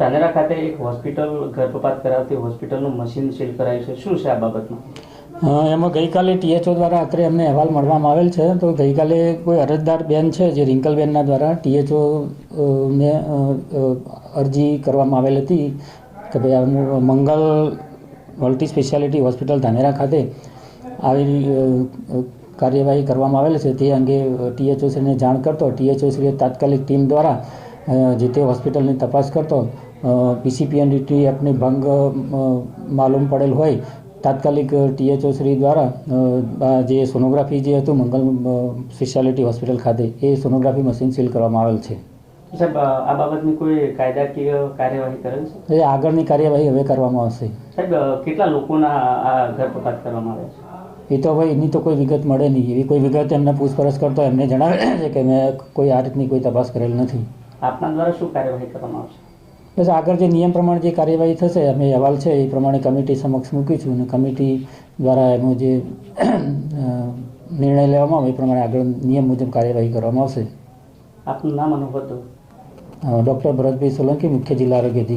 ધાનેરા ખાતે એક હોસ્પિટલ ગર્ભપાત કરાવતી હોસ્પિટલનું મશીન સીલ કરાયું છે. શું છે આ બાબતમાં? એમાં ગઈકાલે ટીએચઓ દ્વારા આખરે અમને અહેવાલ મળવામાં આવેલ છે. તો ગઈકાલે કોઈ અરજદાર બેન છે જે રિંકલબેનના દ્વારા ટીએચઓ ને અરજી કરવામાં આવેલ હતી કે ભાઈ Mangal multi speciality hospital Dhanera ખાતે આવી કાર્યવાહી કરવામાં આવેલ છે. તે અંગે ટીએચઓ શ્રીને જાણ કરતો ટીએચઓ શ્રી તાત્કાલિક ટીમ દ્વારા જે તે હોસ્પિટલની તપાસ કરતો પીસીપીએનડીટી એક્ટની ભંગ માલુમ પડેલ હોય તાત્કાલિક ટીએચઓ શ્રી દ્વારા જે સોનોગ્રાફી જે હતું મંગલ સ્પેશિયાલિટી હોસ્પિટલ ખાતે એ સોનોગ્રાફી મશીન સીલ કરવામાં આવેલ છે. સાહેબ આ બાબતની કોઈ કાયદાકીય કાર્યવાહી કરેલ છે? એ આગળની કાર્યવાહી હવે કરવામાં આવશે. સાહેબ કેટલા લોકોના આ ગર્ભપાત કરવામાં આવે છે? એ તો ભાઈ એની તો કોઈ વિગત મળે નહીં. એવી કોઈ વિગત એમને પૂછપરછ કરતો એમને જણાવે છે કે મેં કોઈ આ રીતની કોઈ તપાસ કરેલ નથી. આપના દ્વારા શું કાર્યવાહી કરવામાં આવશે? બસ આગળ જે નિયમ પ્રમાણે જે કાર્યવાહી થશે અમે અહેવાલ છે એ પ્રમાણે કમિટી સમક્ષ મૂકીશું અને કમિટી દ્વારા એનો જે નિર્ણય લેવામાં આવે એ પ્રમાણે આગળ નિયમ મુજબ કાર્યવાહી કરવામાં આવશે. આપનું નામ અનુભવ ડૉક્ટર ભરતભાઈ સોલંકી મુખ્ય જિલ્લા આરોગ્ય